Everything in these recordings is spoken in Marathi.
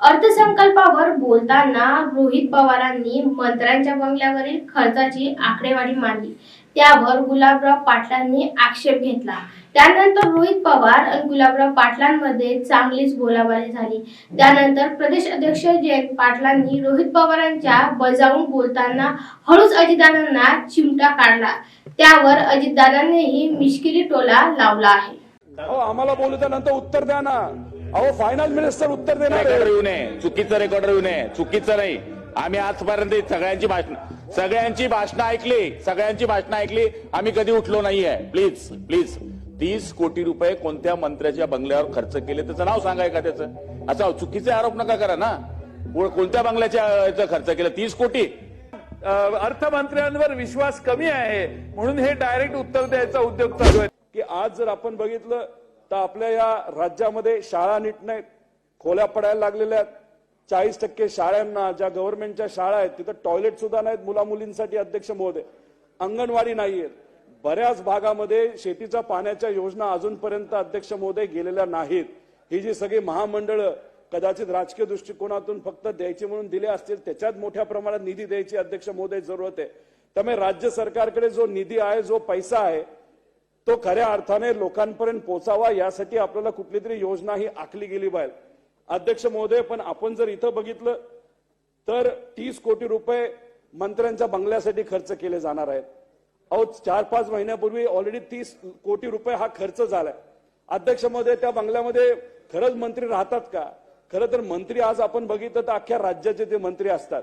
अर्थसंकल्पावर बोलताना रोहित पवारांनी मंत्र्यांच्या बंगल्यावरील खर्चाची आकडेवारी मांडली. त्यावर गुलाबराव पाटलांनी आक्षेप घेतला. त्यानंतर रोहित पवार आणि गुलाबराव पाटलांमध्ये चांगलीच बोलाबाली झाली. त्यानंतर प्रदेश अध्यक्ष जयंत पाटलांनी रोहित पवारांच्या बजावून बोलताना हळूच अजितदादांना चिमटा काढला. त्यावर अजितदादांनीही मिश्किली टोला लावला आहे. हो, आम्हाला बोलू नंतर उत्तर द्या ना. अहो फायनल मिनिस्टर उत्तर देणार रेकॉर्ड. येऊ नये. चुकीचं रेकॉर्ड येऊ नये. चुकीचं नाही. आम्ही आजपर्यंत सगळ्यांची भाषण सगळ्यांची भाषणं ऐकली. सगळ्यांची भाषणं ऐकली. आम्ही कधी उठलो नाहीये. प्लीज प्लीज तीस कोटी रुपये कोणत्या मंत्र्याच्या बंगल्यावर खर्च केले? त्याचं नाव सांगाय का त्याचं असं चुकीचे आरोप नका करा ना. कोणत्या बंगल्याच्या याचं खर्च केलं? तीस कोटी. अर्थमंत्र्यांवर विश्वास कमी आहे. म्हणून हे डायरेक्ट उत्तर द्यायचा उद्योग चालू आहे. की आज जर आपण बघितलं तर आपल्या या राज्यामध्ये शाळा नीट नाहीत खोल्या पडायला लागलेल्या आहेत. चाळीस टक्के शाळांना ज्या गव्हर्नमेंटच्या शाळा आहेत तिथं टॉयलेट सुद्धा नाहीत मुला मुलींसाठी अध्यक्ष महोदय. अंगणवाडी नाही आहेत. बऱ्याच भागामध्ये शेतीच्या पाण्याच्या योजना अजूनपर्यंत अध्यक्ष महोदय गेलेल्या नाहीत. ही जी सगळी महामंडळं कदाचित राजकीय दृष्टिकोनातून फक्त द्यायची म्हणून दिले असतील त्याच्यात मोठ्या प्रमाणात निधी द्यायची अध्यक्ष महोदय जरूरत आहे. त्यामुळे राज्य सरकारकडे जो निधी आहे जो पैसा आहे तो खऱ्या अर्थाने लोकांपर्यंत पोचावा यासाठी आपल्याला कुठली तरी योजना ही आखली गेली पाहिजे अध्यक्ष महोदय पण आपण जर इथं बघितलं तर तीस कोटी रुपये मंत्र्यांच्या बंगल्यासाठी खर्च केले जाणार आहेत. अहो चार पाच महिन्यापूर्वी ऑलरेडी तीस कोटी रुपये हा खर्च झालाय. अध्यक्ष महोदय त्या बंगल्यामध्ये खरंच मंत्री राहतात का? खरं तर मंत्री आज आपण बघितलं तर अख्ख्या राज्याचे ते मंत्री असतात.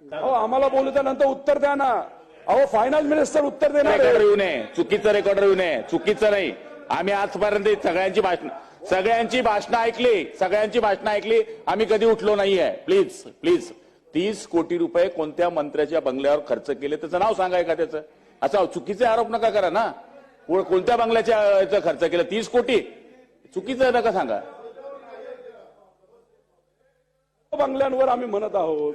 अहो आम्हाला बोलू द्या नंतर उत्तर द्या ना. अहो फायनल मिनिस्टर उत्तर देणार आहे. रेकॉर्ड येऊ नये. चुकीचं रेकॉर्ड येऊ नये. चुकीचं नाही. आम्ही आजपर्यंत सगळ्यांची भाषण सगळ्यांची भाषणं ऐकली. सगळ्यांची भाषणं ऐकली. आम्ही कधी उठलो नाहीये. प्लीज प्लीज तीस कोटी रुपये कोणत्या मंत्र्याच्या बंगल्यावर खर्च केले? त्याचं नाव सांगाय का त्याचं असं चुकीचे आरोप नका करा ना. को- कोणत्या बंगल्याच्या याचं खर्च केलं? तीस कोटी. चुकीचं नका सांगा. बंगल्यांवर आम्ही म्हणत आहोत.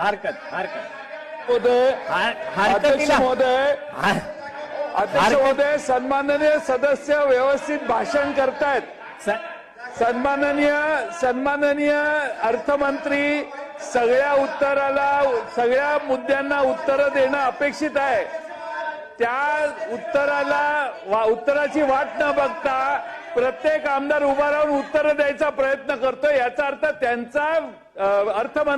हरकत हरकत. महोदय हर- अध्यक्ष हरकतीला महोदय अध्यक्ष महोदय सन्माननीय सदस्य व्यवस्थित भाषण करतायत. सन्माननीय सन्माननीय अर्थमंत्री सगळ्या उत्तराला सगळ्या मुद्द्यांना उत्तरं देणं अपेक्षित आहे. त्या उत्तराला वा- उत्तराची वाट न बघता प्रत्येक आमदार उभा राहून उत्तरं द्यायचा प्रयत्न करतो याचा अर्थ त्यांचा अर्थमंत्री